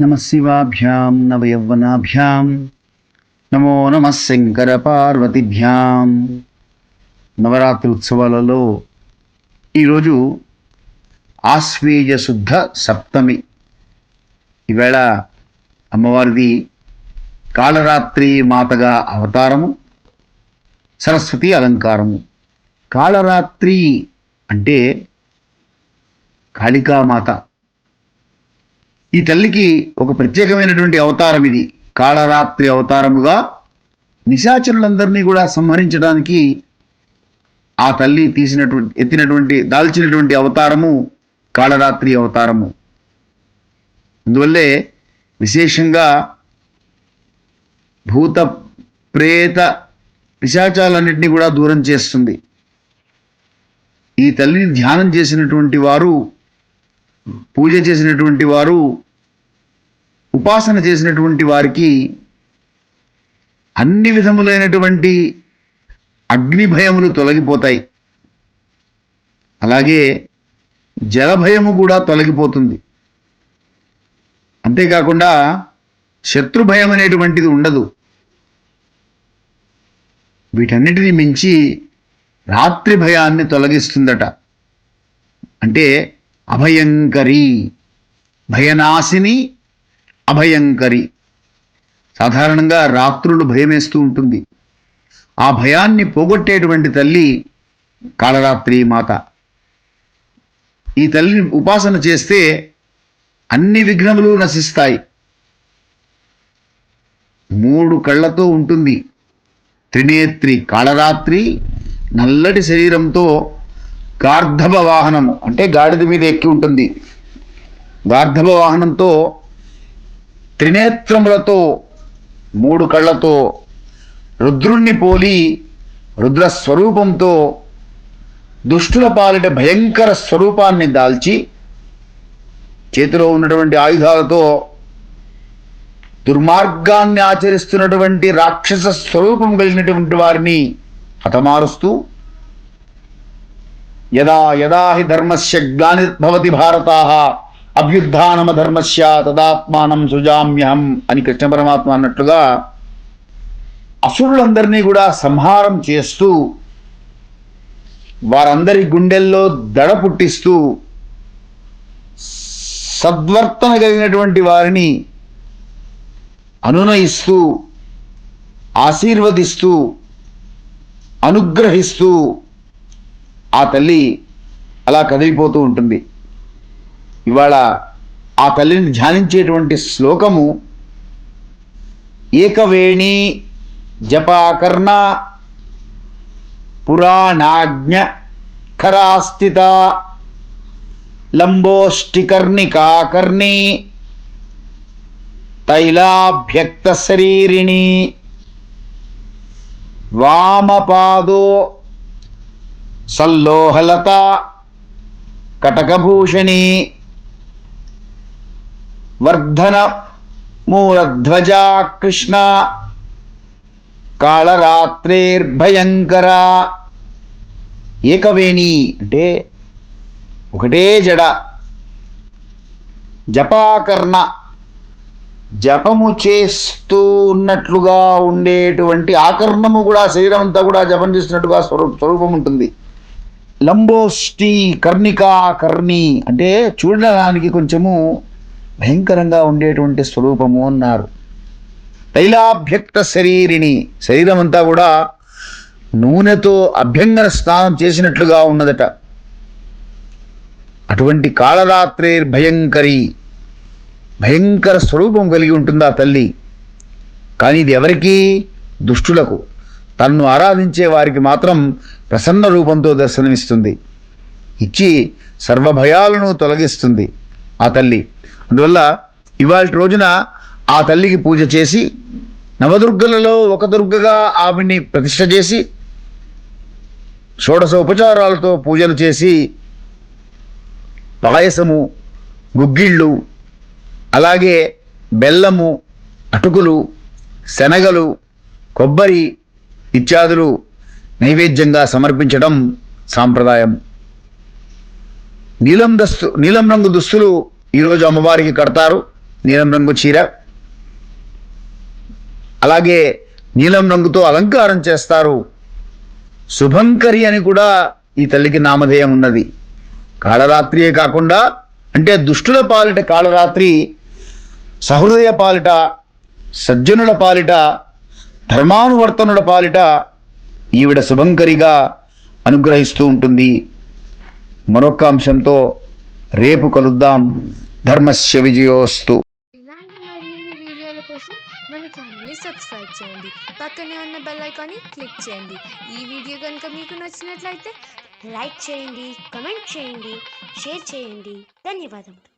నమ శివాభ్యాం నవయవ్వనాభ్యాం నమో నమ శంకర పార్వతిభ్యాం నవరాత్రి ఉత్సవాలలో ఈరోజు ఆశ్వేజ శుద్ధ సప్తమి. ఈవేళ అమ్మవారిది కాళరాత్రి మాతగా అవతారము సరస్వతి అలంకారము. కాళరాత్రి అంటే కాళికామాత ఈ తల్లికి ఒక ప్రత్యేకమైనటువంటి అవతారం ఇది. కాళరాత్రి అవతారముగా నిశాచరులందరినీ కూడా సంహరించడానికి ఆ తల్లి తీసినటువంటి ఎత్తినటువంటి దాల్చినటువంటి అవతారము కాళరాత్రి అవతారము. అందువల్లే విశేషంగా భూత ప్రేత పిశాచాలన్నింటినీ కూడా దూరం చేస్తుంది. ఈ తల్లిని ధ్యానం చేసినటువంటి వారు పూజ చేసినటువంటి వారు ఉపాసన చేసినటువంటి వారికి అన్ని విధములైనటువంటి అగ్ని భయములు తొలగిపోతాయి. అలాగే జల భయము కూడా తొలగిపోతుంది. అంతేకాకుండా శత్రు భయం అనేటువంటిది ఉండదు. వీటన్నిటిని మించి రాత్రి భయాన్ని తొలగిస్తుందట. అంటే అభయంకరి భయనాశిని అభయంకరి. సాధారణంగా రాత్రులు భయమేస్తూ ఉంటుంది. ఆ భయాన్ని పోగొట్టేటువంటి తల్లి కాళరాత్రి మాత. ఈ తల్లిని ఉపాసన చేస్తే అన్ని విఘ్నములు నశిస్తాయి. మూడు కళ్ళతో ఉంటుంది. త్రినేత్రి కాళరాత్రి నల్లటి శరీరంతో గార్ధభ వాహనము అంటే గాడిద మీద ఎక్కి ఉంటుంది. గార్ధభ వాహనంతో త్రినేత్రములతో మూడు కళ్ళతో రుద్రుణ్ణి పోలి రుద్ర స్వరూపంతో దుష్టుల పాలిట భయంకర స్వరూపాన్ని దాల్చి చేతిలో ఉన్నటువంటి ఆయుధాలతో దుర్మార్గాన్ని ఆచరిస్తున్నటువంటి రాక్షస స్వరూపం కలిగినటువంటి వారిని హతమారుస్తూ యదా యదా హి ధర్మస్య గ్లానిర్భవతి భారతా అభ్యుద్ధానమ ధర్మస్య తదాత్మానం సుజామ్యహం అని కృష్ణ పరమాత్మ అన్నట్లుగా అసురులందరినీ కూడా సంహారం చేస్తూ వారందరి గుండెల్లో దడ పుట్టిస్తూ సద్వర్తన కలిగినటువంటి వారిని అనునయిస్తూ ఆశీర్వదిస్తూ అనుగ్రహిస్తూ ఆ తల్లి అలా కదిలిపోతూ ఉంటుంది. ఇవాళ ఆ తల్లిని ధ్యానించేటువంటి శ్లోకము ఏకవేణి జపాకర్ణ పురాణాజ్ఞ ఖరాస్థిత లంబోష్టికర్ణికాకర్ణి తైలాభ్యక్త శరీరిణి వామపాదో సల్లోహలత కటకభూషణి వర్ధన మూలధ్వజా కృష్ణ కాళరాత్రేర్భయంకర ఏకవేణి అంటే ఒకటే జడ. జపాకర్ణ జపము చేస్తూ ఉన్నట్లుగా ఉండేటువంటి ఆకర్ణము కూడా శరీరం అంతా కూడా జపం చేస్తున్నట్టుగా స్వరూ స్వరూపం ఉంటుంది. లంబోష్టి కర్ణికా కర్ణి అంటే చూడడానికి కొంచెము భయంకరంగా ఉండేటువంటి స్వరూపము అన్నారు. తైలాభ్యక్త శరీరిని శరీరం అంతా కూడా నూనెతో అభ్యంగన స్నానం చేసినట్లుగా ఉన్నదట. అటువంటి కాళరాత్రే భయంకరి భయంకర స్వరూపం కలిగి ఉంటుంది ఆ తల్లి. కానీ ఇది ఎవరికి? దుష్టులకు. తన్ను ఆరాధించే వారికి మాత్రం ప్రసన్న రూపంతో దర్శనమిస్తుంది. ఇచ్చి సర్వభయాలను తొలగిస్తుంది ఆ తల్లి. అందువల్ల ఇవాళ రోజున ఆ తల్లికి పూజ చేసి నవదుర్గలలో ఒక దుర్గగా ఆమెని ప్రతిష్ట చేసి షోడశ ఉపచారాలతో పూజలు చేసి పాయసము గుగ్గిళ్ళు అలాగే బెల్లము అటుకులు శనగలు కొబ్బరి ఇత్యాదులు నైవేద్యంగా సమర్పించడం సాంప్రదాయం నీలం దస్తు నీలం రంగు దుస్తులు ఈరోజు అమ్మవారికి కడతారు నీలం రంగు చీర. అలాగే నీలం రంగుతో అలంకారం చేస్తారు. శుభంకరి అని కూడా ఈ తల్లికి నామధేయం ఉన్నది. కాళరాత్రియే కాకుండా అంటే దుష్టుల పాలిట కాళరాత్రి సహృదయ పాలిట సజ్జనుల పాలిట ధర్మానువర్తనుల పాలిట ఈవిడ శుభంకరిగా అనుగ్రహిస్తూ ఉంటుంది. మరొక అంశంతో రేపు కలుద్దాం. ధర్మస్య విజయోస్తు. ఇలాంటి మరిన్ని వీడియోల కోసం మన ఛానల్ని సబ్స్క్రైబ్ చేయండి. పక్కనే ఉన్న బెల్ ఐకాన్ని క్లిక్ చేయండి. ఈ వీడియో కనుక మీకు నచ్చినట్లయితే లైక్ చేయండి కమెంట్ చేయండి షేర్ చేయండి. ధన్యవాదములు.